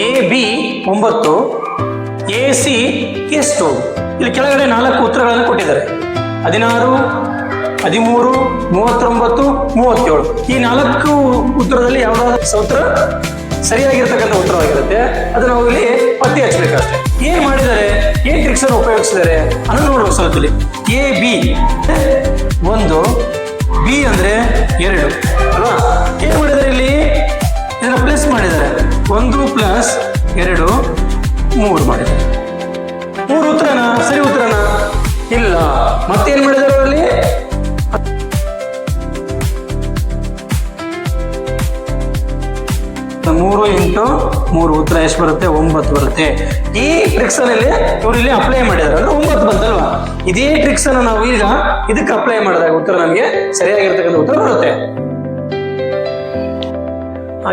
A B ಒಂಬತ್ತು. A C ಎಷ್ಟು? ಇಲ್ಲಿ ಕೆಳಗಡೆ ನಾಲ್ಕು ಉತ್ತರಗಳನ್ನು ಕೊಟ್ಟಿದ್ದಾರೆ. ಹದಿನಾರು, ಹದಿಮೂರು, ಮೂವತ್ತೊಂಬತ್ತು, ಮೂವತ್ತೇಳು. ಈ ನಾಲ್ಕು ಉತ್ತರದಲ್ಲಿ ಯಾವುದಾದ್ರೂ ಉತ್ತರ ಸರಿಯಾಗಿರ್ತಕ್ಕಂಥ ಉತ್ತರವಾಗಿರುತ್ತೆ. ಅದು ನಾವು ಇಲ್ಲಿ ಪತ್ತೆ ಹಚ್ಚಬೇಕಾಗುತ್ತೆ ಏನ್ ಮಾಡಿದ್ದಾರೆ? ಏನ್ ಟ್ರಿಕ್ಸ್ ಅನ್ನು ಉಪಯೋಗಿಸಿದ್ದಾರೆ? ಅನ್ನೋದು ನೋಡ್ಬೇಕು ಸ್ವಲ್ಪ ಎ ಬಿ ಒಂದು ಬಿ ಅಂದ್ರೆ ಎರಡು. ಎರಡು, ಮೂರು ಮಾಡಿದೆ. ಮೂರು ಉತ್ತರನ? ಸರಿ ಉತ್ತರನ? ಇಲ್ಲ. ಮತ್ತೇನು ಮಾಡಿದ್ದಾರೆ ಅಲ್ಲಿ? ಮೂರು ಇಂಟು ಮೂರು ಉತ್ತರ ಎಷ್ಟು ಬರುತ್ತೆ? ಒಂಬತ್ತು ಬರುತ್ತೆ. ಈ ಟ್ರಿಕ್ಸ್ ಅಲ್ಲಿ ಇಲ್ಲಿ ಅಪ್ಲೈ ಮಾಡಿದ್ರು ಅಂದ್ರೆ ಒಂಬತ್ತು ಬಂತಲ್ವಾ? ಇದೇ ಟ್ರಿಕ್ಸ್ ಅನ್ನು ನಾವು ಈಗ ಇದಕ್ಕೆ ಅಪ್ಲೈ ಮಾಡಿದಾಗ ಉತ್ತರ ನಮಗೆ ಸರಿಯಾಗಿರ್ತಕ್ಕಂಥ ಉತ್ತರ ಬರುತ್ತೆ.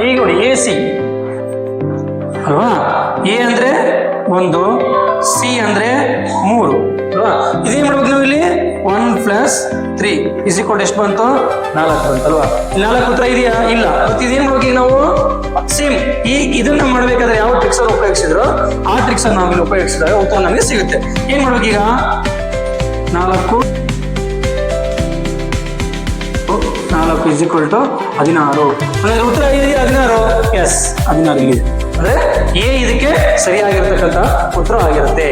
ಈಗ ನೋಡಿ ಎ ಸಿ ಅಲ್ವಾ ಎ ಅಂದ್ರೆ ಒಂದು, ಸಿ ಅಂದ್ರೆ ಮೂರು. ಅಲ್ವಾ? ಇದೇನ್ ಮಾಡ್ಬೇಕು ನಾವು ಇಲ್ಲಿ? One plus three. Is equal ಎಷ್ಟು ಬಂತು? ನಾಲ್ಕು ಬಂತು, ಅಲ್ವಾ? ನಾಲ್ಕು ಉತ್ತರ ಇದೆಯಾ? ಇಲ್ಲ. ಮತ್ತೆ ಇದೇನ್ ಮಾಡ್ಬೇಕು ನಾವು? ಸೇಮ್. ಈ ಇದನ್ನ ಮಾಡ್ಬೇಕಾದ್ರೆ ಯಾವ ಟ್ರಿಕ್ಸ್ ಅನ್ನು ಉಪಯೋಗಿಸಿದ್ರು? ಆ ಟ್ರಿಕ್ಸ್ ಅನ್ನು ನಾವು ಇಲ್ಲಿ ಉಪಯೋಗಿಸಿದಾಗ ಉತ್ತರ ನಮಗೆ ಸಿಗುತ್ತೆ. ಏನ್ ಮಾಡ್ಬೇಕು ಈಗ? ನಾಲ್ಕು. ನಾಲ್ಕು ಇಸ್ ಈಕ್ವಲ್ ಟು ಹದಿನಾರು. ಉತ್ತರ ಇದೆಯಾ? ಹದಿನಾರು. ಎಸ್ ಹದಿನಾರು ಇಲ್ಲಿದೆ ಅಂದ್ರೆ ಎ ಇದಕ್ಕೆ ಸರಿಯಾಗಿರ್ತಕ್ಕಂಥ ಉತ್ತರ ಆಗಿರುತ್ತೆ